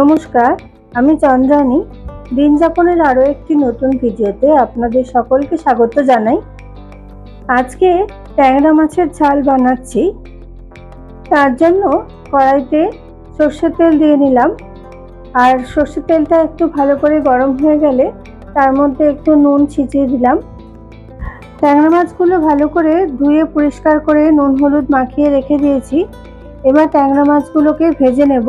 নমস্কার, আমি চন্দ্রানী। দিন যাপনের আরও একটি নতুন ভিডিওতে আপনাদের সকলকে স্বাগত জানাই। আজকে ট্যাংরা মাছের ঝাল বানাচ্ছি। তার জন্য কড়াইতে সর্ষের তেল দিয়ে নিলাম। আর সর্ষের তেলটা একটু ভালো করে গরম হয়ে গেলে তার মধ্যে একটু নুন ছিটিয়ে দিলাম। ট্যাংরা মাছগুলো ভালো করে ধুয়ে পরিষ্কার করে নুন হলুদ মাখিয়ে রেখে দিয়েছি। এবার ট্যাংরা মাছগুলোকে ভেজে নেব।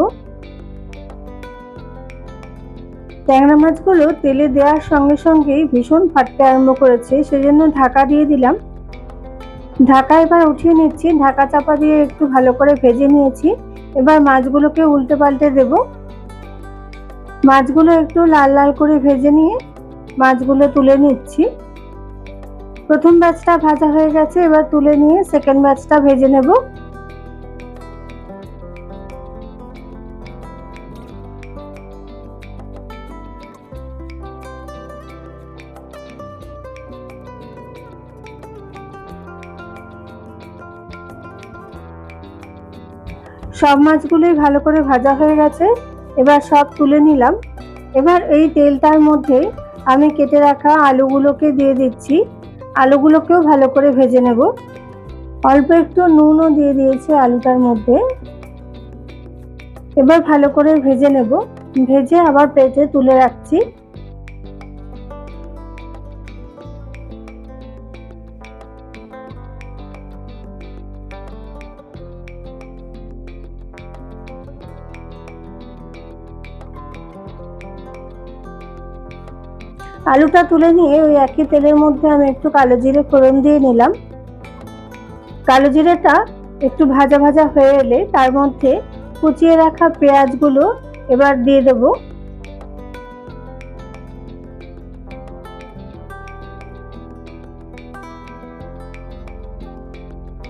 ট্যাংরা মাছগুলো তেলে দেওয়ার সঙ্গে সঙ্গেই ভীষণ ফাটতে আরম্ভ করেছে, সেজন্য ঢাকা দিয়ে দিলাম। ঢাকা এবার উঠিয়ে নিচ্ছি, ঢাকা চাপা দিয়ে একটু ভালো করে ভেজে নিয়েছি। এবার মাছগুলোকে উল্টে পাল্টে দেব। মাছগুলো একটু লাল লাল করে ভেজে নিয়ে মাছগুলো তুলে নিচ্ছি। প্রথম ব্যাচটা ভাজা হয়ে গেছে, এবার তুলে নিয়ে সেকেন্ড ব্যাচটা ভেজে নেব। সব মাছগুলোই ভালো করে ভাজা হয়ে গেছে। এবার সব তুলে নিলাম। এবার এই তেলটার মধ্যে আমি কেটে রাখা আলুগুলোকে দিয়ে দিচ্ছি। আলুগুলোকেও ভালো করে ভেজে নেব। অল্প একটু নুনও দিয়ে দিয়েছি আলুটার মধ্যে। এবার ভালো করে ভেজে নেব। ভেজে আবার প্লেটে তুলে রাখছি। আলুটা তুলে নিয়ে ওই একই তেলের মধ্যে আমি একটু কালো জিরে ফোড়ন দিয়ে নিলাম। কালো জিরেটা একটু ভাজা ভাজা হয়ে এলে তার মধ্যে কুচিয়ে রাখা পেঁয়াজগুলো এবার দিয়ে দেব।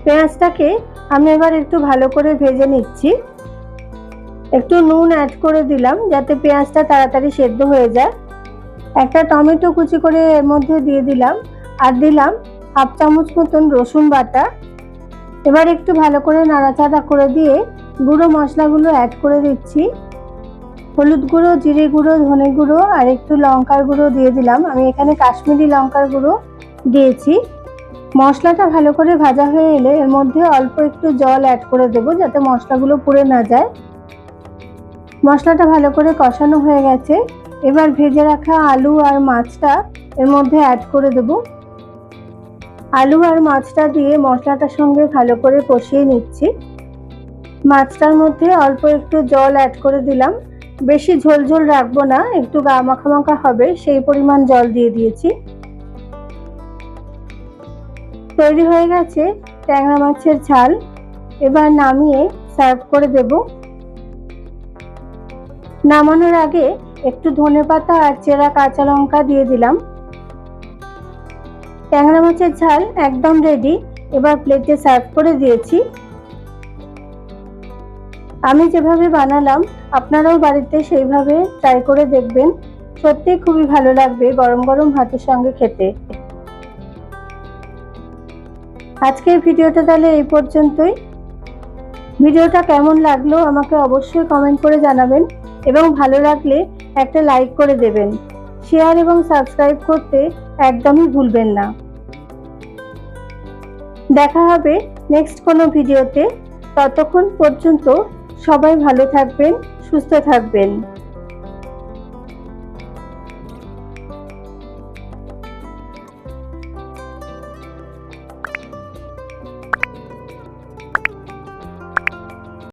পেঁয়াজটাকে আমি এবার একটু ভালো করে ভেজে নিচ্ছি। একটু নুন অ্যাড করে দিলাম যাতে পেঁয়াজটা তাড়াতাড়ি সেদ্ধ হয়ে যায়। একটা টমেটো কুচি করে এর মধ্যে দিয়ে দিলাম আর দিলাম হাফ চামচ মতন রসুন বাটা। এবার একটু ভালো করে নাড়াচাড়া করে দিয়ে গুঁড়ো মশলাগুলো অ্যাড করে দিচ্ছি। হলুদ গুঁড়ো, জিরে গুঁড়ো, ধনে গুঁড়ো আর একটু লঙ্কার গুঁড়ো দিয়ে দিলাম। আমি এখানে কাশ্মীরি লঙ্কার গুঁড়ো দিয়েছি। মশলাটা ভালো করে ভাজা হয়ে এলে এর মধ্যে অল্প একটু জল অ্যাড করে দেবো যাতে মশলাগুলো পুড়ে না যায়। মশলাটা ভালো করে কষানো হয়ে গেছে। এবার ভেজে রাখা আলু আর মাছটা এর মধ্যে অ্যাড করে দেব। আলু আর মাছটা দিয়ে মশলাটার সঙ্গে ভালো করে কষিয়ে নিচ্ছি। মাছটার মধ্যে অল্প একটু জল অ্যাড করে দিলাম। বেশি ঝোল ঝোল রাখব না, একটু গা মাখা হবে, সেই পরিমাণ জল দিয়ে দিয়েছি। তৈরি হয়ে গেছে ট্যাংরা মাছের ঝাল। এবার নামিয়ে সার্ভ করে দেব। নামানোর আগে একটু ধনে পাতা আর চেরা কাঁচা লঙ্কা দিয়ে দিলাম। ট্যাংরা মাছের ঝাল একদম রেডি এবার প্লেটে সার্ভ করে দিয়েছি। আমি যেভাবে বানালাম, আপনারাও বাড়িতে সেইভাবে ট্রাই করে দেখবেন। সত্যি খুবই ভালো লাগবে গরম গরম ভাতের সঙ্গে খেতে। আজকের ভিডিওটা তাহলে এই পর্যন্তই। ভিডিওটা কেমন লাগল আমাকে অবশ্যই কমেন্ট করে জানাবেন। এবং ভালো লাগলে একটা লাইক করে দেবেন। শেয়ার এবং সাবস্ক্রাইব করতে একদমই ভুলবেন না। দেখা হবে নেক্সট কোনো ভিডিওতে ততক্ষণ পর্যন্ত সবাই ভালো থাকবেন, সুস্থ থাকবেন।